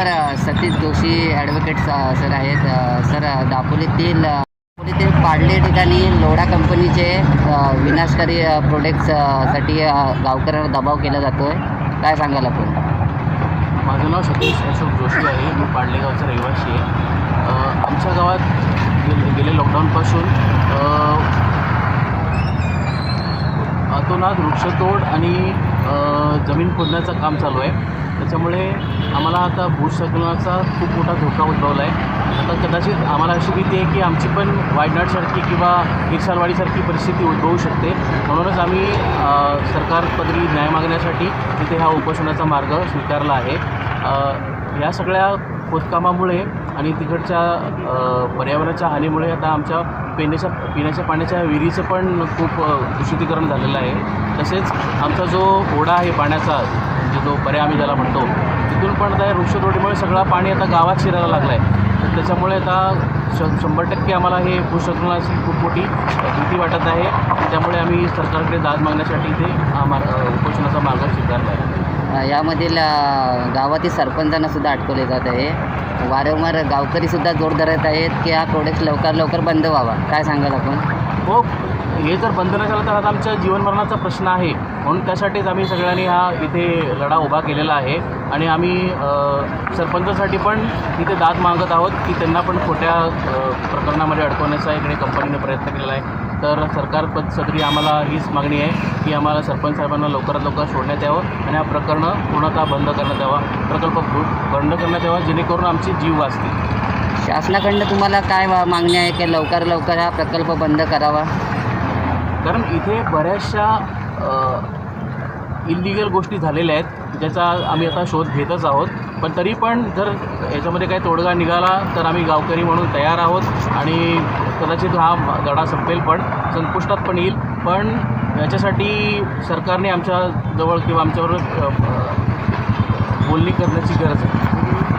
Sir Satish Joshi advocate sir आहेत. Sir दापोलीतील दापोलीतील पाडले ठिकाणी लोढा कंपनीचे विनाशकारी अ, गावकऱ्यांना दबाव केला जातो आहे काय सांगाल आपण? माझं नाव सतीश अशोक जोशी आहे. मी पाडलेगावचा रहिवासी आहे. आमच्या गावात गेले गेले लॉकडाऊनपासून अतोनात वृक्षतोड आणि जमीन खोदण्याचं काम चालू आहे. त्याच्यामुळे आम्हाला आता भूस्खलनाचा खूप मोठा धोका उद्भवला आहे. आता कदाचित आम्हाला अशी भीती आहे की आमची पण वायनाडसारखी किंवा इरसालवाडीसारखी परिस्थिती उद्भवू शकते. म्हणूनच आम्ही सरकारपदरी न्याय मागण्यासाठी तिथे हा उपोषणाचा मार्ग स्वीकारला आहे. या सगळ्या खोदकामामुळे आणि तिकडच्या पर्यावरणाच्या हानीमुळे आता आमच्या पिण्याच्या पिण्याच्या पाण्याच्या विहिरीचं पण खूप दूषितीकरण झालेलं आहे. तसेच आमचा जो ओढा आहे पाण्याचा म्हणजे जो पर्याय आम्ही ज्याला म्हणतो तिथून पण आता वृक्षतोडीमुळे सगळा पाणी आता गावात शिरायला लागला आहे तर त्याच्यामुळे आता श शंभर टक्के आम्हाला हे भूसंकलनाची खूप मोठी भीती वाटत आहे. त्यामुळे आम्ही सरकारकडे दाद मागण्यासाठी ते आम्हाला उपोषणाचा मार्ग स्वीकारला आहे. यामधील गावातील सरपंचांना सुद्धा अटकवले जात आहे. वारंवार गावकरीसुद्धा जोर धरत आहेत की हा प्रोडक्ट लवकर लवकर बंद व्हावा. काय सांगाल आपण? हो. हे जर बंद न झालं तर आता आमच्या जीवनमरणाचा प्रश्न आहे. म्हणून त्यासाठीच आम्ही सगळ्यांनी हा इथे लढा उभा केलेला आहे. आणि आम्ही सरपंचासाठी पण इथे दाद मागत आहोत की त्यांना पण खोट्या प्रकरणामध्ये अडकवण्याचा इकडे कंपनीने प्रयत्न केलेला आहे. तर सरकार पदसदरी आम्हाला हीच मागणी आहे की आम्हाला सरपंच साहेबांना लवकरात लवकर सोडण्यात यावं आणि हा प्रकरणं पूर्णतः बंद करण्यात यावा. प्रकल्प बंद करण्यात यावा जेणेकरून आमचे जीव वाचतील. शासनाकडनं तुम्हाला काय मागणी आहे की लवकर लवकर हा प्रकल्प बंद करावा? कारण इथे बऱ्याचशा इलिगल गोष्टी झालेल्या आहेत ज्याचा आम्ही आता शोध घेतच आहोत. पण तरी पण जर याच्यामध्ये काही तोडगा निघाला तर आम्ही गावकरी म्हणून तयार आहोत आणि कदाचित हा लढा संपेल पण संपुष्टात पण येईल. पण याच्यासाठी सरकारने आमच्याजवळ किंवा आमच्याबरोबर बोलणी करण्याची गरज आहे.